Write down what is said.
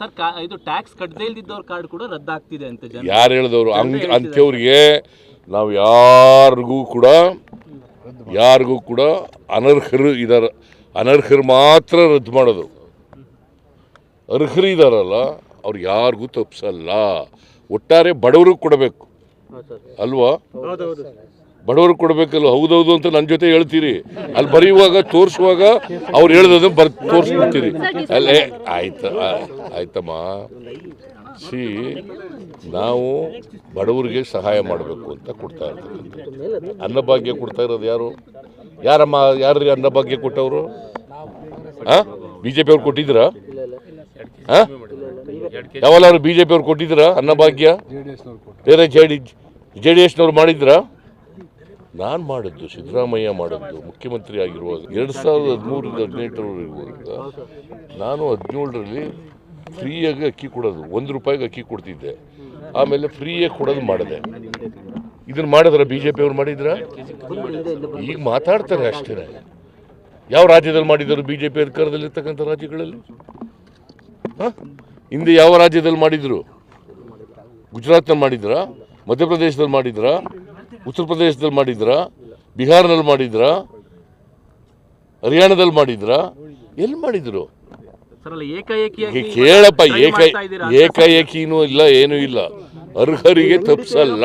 Sir ಇದು tax ಕಟ್ಟದೇ ಇಲ್ದಿದ್ದವ್ರ card ಕೂಡ ರದ್ದಾಗ್ತಿದೆ ಅಂತ ಯಾರು ಹೇಳಿದವರು? ಹಂಗೆ ಅಂಥವ್ರಿಗೆ ನಾವು ಯಾರಿಗೂ ಕೂಡ ಯಾರಿಗೂ ಕೂಡ ಅನರ್ಹರು ಇದಾರ ಅನರ್ಹರು ಮಾತ್ರ ರದ್ದು ಮಾಡೋದು. ಅರ್ಹರು ಇದಾರಲ್ಲ ಅವ್ರು ಯಾರಿಗೂ ತಪ್ಪಿಸಲ್ಲ ಒಟ್ಟಾರೆ ಬಡವ್ರಿಗೆ ಕೊಡಬೇಕು. ಅಲ್ವಾ? ಬಡವ್ರಿಗೆ ಕೊಡಬೇಕಲ್ಲ ಹೌದೌದು ಅಂತ ನನ್ನ ಜೊತೆ ಹೇಳ್ತೀರಿ. ಅಲ್ಲಿ ಬರೆಯುವಾಗ ತೋರಿಸುವಾಗ ಅವ್ರು ಹೇಳ್ದದ ಬರ್ ತೋರಿಸ್ಬಿಡ್ತೀರಿ. ಅಲ್ಲೇ ಆಯ್ತ ಆಯ್ತಮ್ಮ. ಸಿ ನಾವು ಬಡವರಿಗೆ ಸಹಾಯ ಮಾಡಬೇಕು ಅಂತ ಕೊಡ್ತಾ ಇರ್ತೀವಿ ಅನ್ನಭಾಗ್ಯ ಕೊಡ್ತಾ ಇರೋದು ಯಾರು? ಯಾರಮ್ಮ ಯಾರ್ರಿ ಅನ್ನಭಾಗ್ಯ ಕೊಟ್ಟವರು? ಹಾಂ ಬಿ ಜೆ ಪಿಯವ್ರು ಕೊಟ್ಟಿದ್ದೀರಾ? ಹಾಂ ಬಿ ಜೆ ಪಿಯವ್ರು ಕೊಟ್ಟಿದ್ದೀರಾ ಅನ್ನಭಾಗ್ಯ ಬೇರೆ ಜೆ ಡಿ ಜೆ ಡಿ ಎಸ್ನವ್ರು ಮಾಡಿದ್ರಾ ನಾನು ಮಾಡಿದ್ದು, ಸಿದ್ದರಾಮಯ್ಯ ಮಾಡಿದ್ದು ಮುಖ್ಯಮಂತ್ರಿ ಆಗಿರುವಾಗ ಎರಡು ಸಾವಿರದ ಹದಿಮೂರಿಂದ ಹದಿನೆಂಟರವರೆಗೆ ಇರುವಾಗ ನಾನು ಹದಿನೇಳರಲ್ಲಿ ಫ್ರೀಯಾಗಿ ಅಕ್ಕಿ ಕೊಡೋದು, ಒಂದು ರೂಪಾಯಿಗೆ ಅಕ್ಕಿ ಕೊಡ್ತಿದ್ದೆ. ಆಮೇಲೆ ಫ್ರೀಯಾಗಿ ಕೊಡೋದು ಮಾಡಿದೆ. ಇದನ್ನು ಮಾಡಿದ್ರ ಬಿ ಜೆ ಪಿ ಅವ್ರು ಮಾಡಿದ್ರ? ಈಗ ಮಾತಾಡ್ತಾರೆ ಅಷ್ಟೇ ಯಾವ ರಾಜ್ಯದಲ್ಲಿ ಮಾಡಿದರು ಬಿ ಜೆ ಪಿ ಅಧಿಕಾರದಲ್ಲಿರ್ತಕ್ಕಂಥ ರಾಜ್ಯಗಳಲ್ಲಿ? ಹಾಂ? ಹಿಂದೆ ಯಾವ ರಾಜ್ಯದಲ್ಲಿ ಮಾಡಿದ್ರು? ಗುಜರಾತ್ನಲ್ಲಿ ಮಾಡಿದ್ರಾ? ಮಧ್ಯಪ್ರದೇಶದಲ್ಲಿ ಮಾಡಿದ್ರಾ? ಉತ್ತರ ಪ್ರದೇಶದಲ್ಲಿ ಮಾಡಿದ್ರಾ ಬಿಹಾರ್ನಲ್ಲಿ ಮಾಡಿದ್ರಾ ಹರಿಯಾಣದಲ್ಲಿ ಮಾಡಿದ್ರಾ ಎಲ್ಲಿ ಮಾಡಿದ್ರು? ಕೇಳಪ್ಪ ಏಕಾಏಕಿನೂ ಇಲ್ಲ ಏನೂ ಇಲ್ಲ. ಅರ್ಹರಿಗೆ ತಪ್ಪಿಸಲ್ಲ